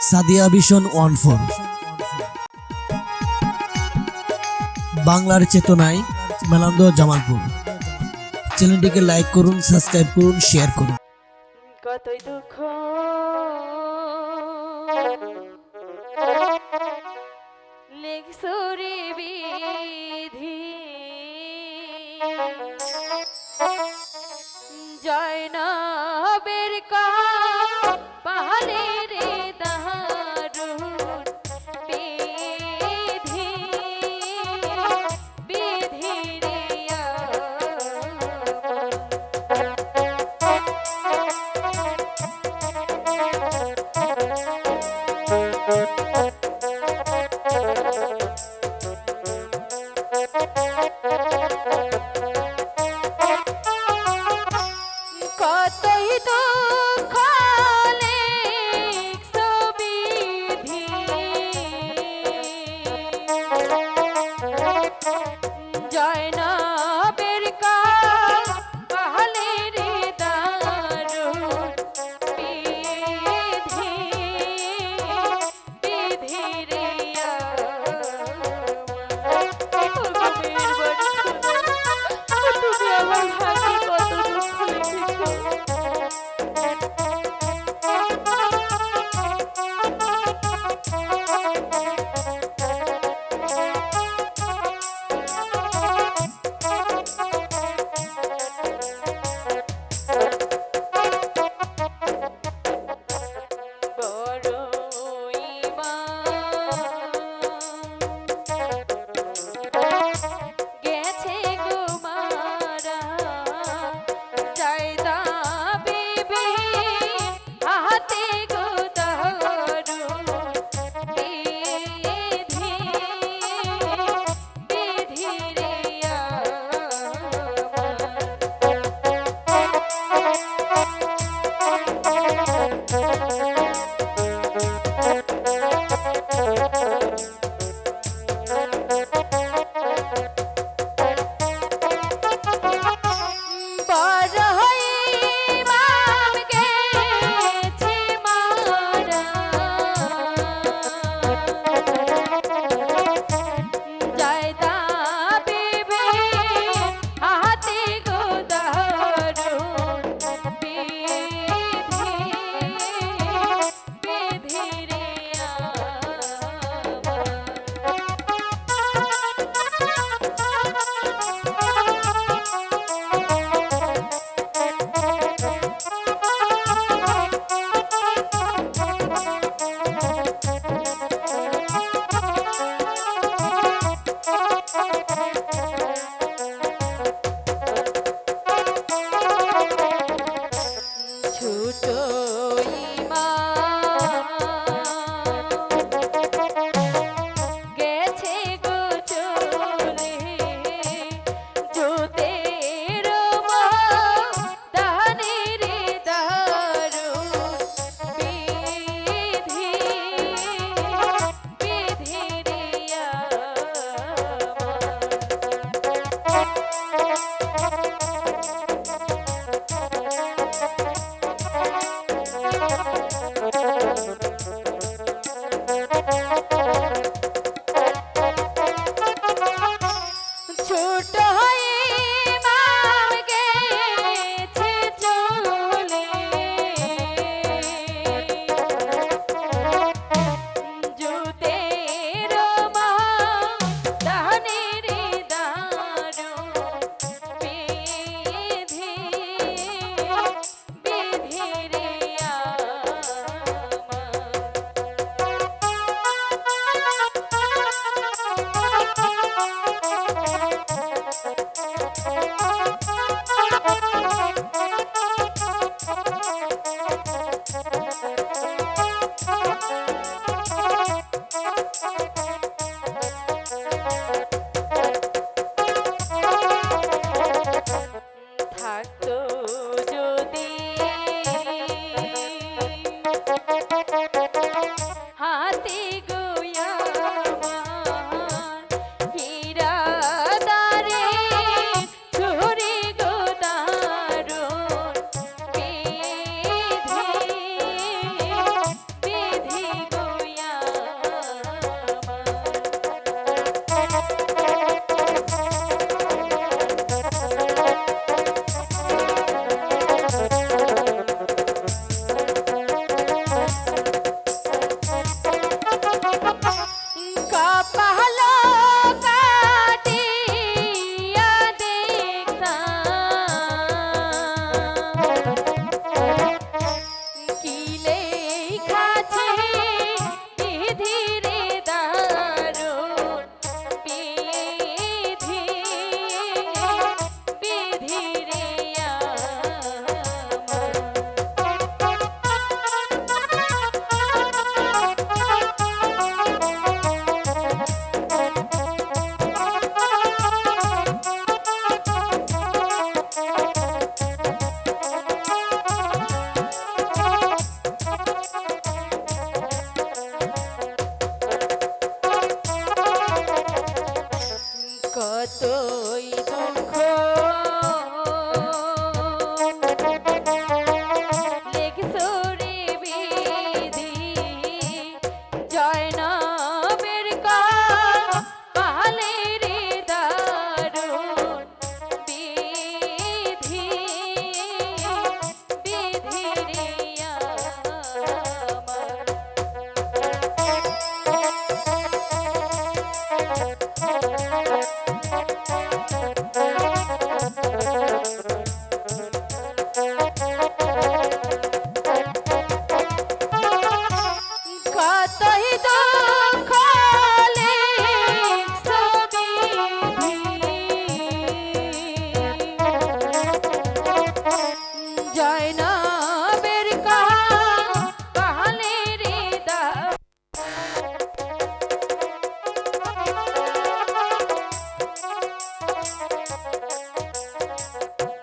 Sadia vision one four. বাংলার চেতনায় মেলান্দ জামালপুর। চ্যানেলটিকে লাইক করুন, সাবস্ক্রাইব করুন, শেয়ার করুন। কতই দুঃখ। লেখসুরি বিধি। জয়নবের কা পাহাড়ে কতই দুঃখ ছবিধি জয় না i'm join. যায় না